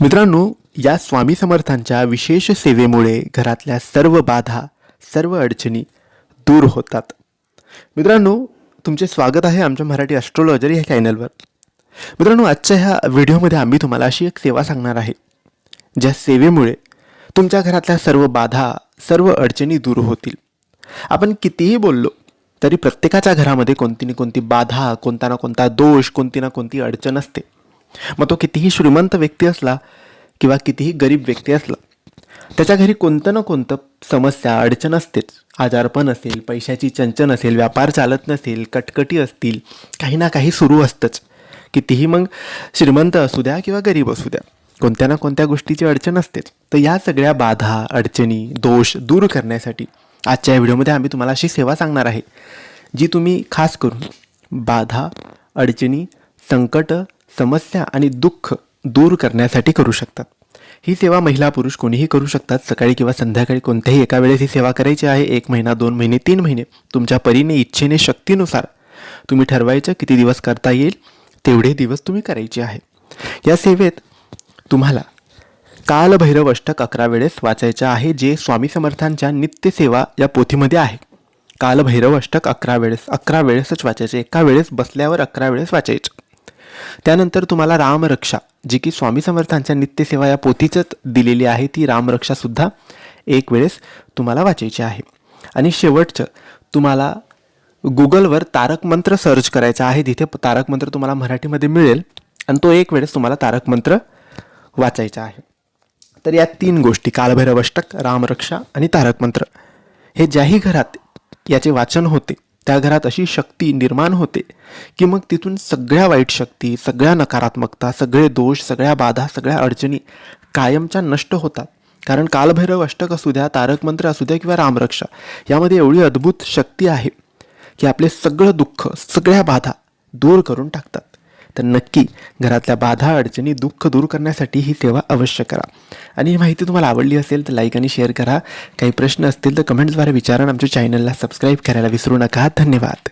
मित्रांनो या स्वामी समर्थांच्या विशेष सेवेमुळे घरातल्या सर्व बाधा सर्व अडचणी दूर होतात. मित्रांनो तुमचे स्वागत आहे आमच्या मराठी ॲस्ट्रॉलॉजर या चॅनलवर मित्रांनो आजच्या ह्या व्हिडिओमध्ये आम्ही तुम्हाला अशी एक सेवा सांगणार आहे ज्या सेवेमुळे तुमच्या घरातल्या सर्व बाधा सर्व अडचणी दूर होतील. आपण कितीही बोललो तरी प्रत्येकाच्या घरामध्ये कोणती ना कोणती बाधा कोणता ना कोणता दोष कोणती ना कोणती अडचण असते. मग तो कितीही श्रीमंत व्यक्ती असला किंवा कितीही गरीब व्यक्ती असला त्याच्या घरी कोणतं ना कोणतं समस्या अडचण असतेच. आजारपण असेल पैशाची चंचन असेल व्यापार चालत नसेल कटकटी असतील काही ना काही सुरू असतंच. कितीही मग श्रीमंत असू द्या किंवा गरीब असू द्या कोणत्या ना कोणत्या गोष्टीची अडचण असतेच. तर या सगळ्या बाधा अडचणी दोष दूर करण्यासाठी आजच्या या व्हिडिओमध्ये आम्ही तुम्हाला अशी सेवा सांगणार आहे जी तुम्ही खास करून बाधा अडचणी संकट समस्या आणि दुःख दूर करण्यासाठी करू शकतात. ही सेवा महिला पुरुष कोणीही करू शकतात. सकाळी किंवा संध्याकाळी कोणत्याही एका वेळेस ही सेवा करायची आहे. एक महिना दोन महिने तीन महिने तुमच्या परीने इच्छेने शक्तीनुसार तुम्ही ठरवायचं किती दिवस करता येईल तेवढे दिवस तुम्ही करायचे आहे. या सेवेत तुम्हाला कालभैरव अष्टक अकरा वेळेस वाचायचं आहे जे स्वामी समर्थांच्या नित्यसेवा या पोथीमध्ये आहे. कालभैरव अष्टक अकरा वेळेस अकरा वेळेसच वाचायचे. एका वेळेस बसल्यावर अकरा वेळेस वाचायचं. त्यानंतर तुम्हाला रामरक्षा जी की स्वामी समर्थांच्या नित्यसेवा या पोथीचंच दिलेली आहे ती रामरक्षासुद्धा एक वेळेस तुम्हाला वाचायची आहे. आणि शेवटचं तुम्हाला गुगलवर तारक मंत्र सर्च करायचा आहे तिथे तारक मंत्र तुम्हाला मराठीमध्ये मिळेल आणि तो एक वेळेस तुम्हाला तारक मंत्र वाचायचा आहे. तर या तीन गोष्टी कालभैरव अष्टक रामरक्षा आणि तारक मंत्र हे ज्याही घरात याचे वाचन होते त्या घरात अशी शक्ती निर्माण होते की मग तिथून सगळ्या वाईट शक्ती सगळ्या नकारात्मकता सगळे दोष सगळ्या बाधा सगळ्या अडचणी कायमच्या नष्ट होतात. कारण कालभैरव अष्टक असू द्या तारक मंत्र असू द्या किंवा रामरक्षा यामध्ये एवढी अद्भुत शक्ती आहे की आपले सगळं दुःख सगळ्या बाधा दूर करून टाकतात. तर नक्की घरातल्या बाधा अडचणी दुःख दूर करण्यासाठी ही सेवा अवश्य करा. आणि ही माहिती तुम्हाला आवडली असेल तर लाईक आणि शेअर करा. काही प्रश्न असतील तर कमेंट्सद्वारे विचारा आमच्या चॅनलला सबस्क्राईब करायला विसरू नका. धन्यवाद.